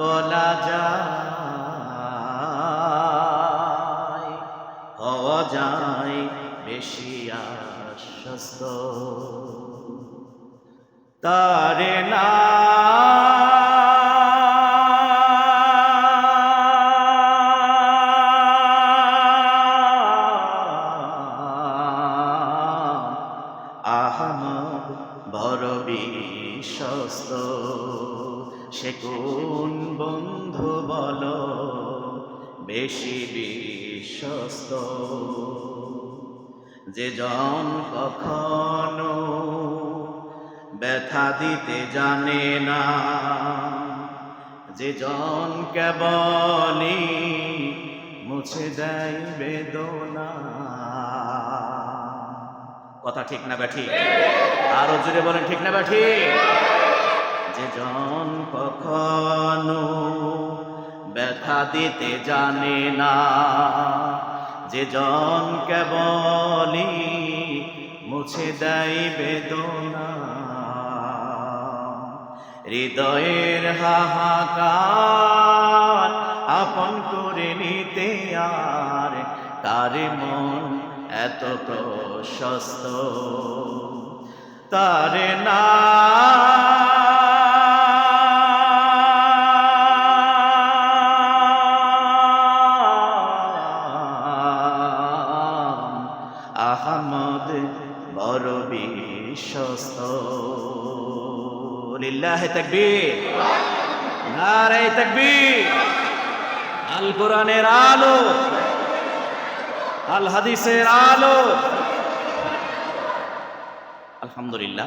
বলা যায় হওয়া যায় বেশি আশ্বস্ত। তারে না বড় বিশ্বস্ত। সে কোন বন্ধু বল? বেশি বিশ্বস্ত। যে জন কখনো ব্যথা দিতে জানে না। যে জন কেবলই মুছে দেয় বেদনা। কথা ঠিক না ব্যাঠি আরও জুড়ে বলেন, ঠিক না ব্যাঠি যে জন কখনো ব্যথা দিতে জানে না, যে জন কেবলই মুছে দেয় বেদনা। হৃদয়ের হাহাকার আপন করে নিতে আর তার মন এত প্রশস্ত তার না আহমদ বড় বিশ্বস্ত। লিল্লাহে তাকবীর। নারায়ে তাকবীর। আল কোরআনের আলো। আল হাদিসের আলো আলহামদুলিল্লাহ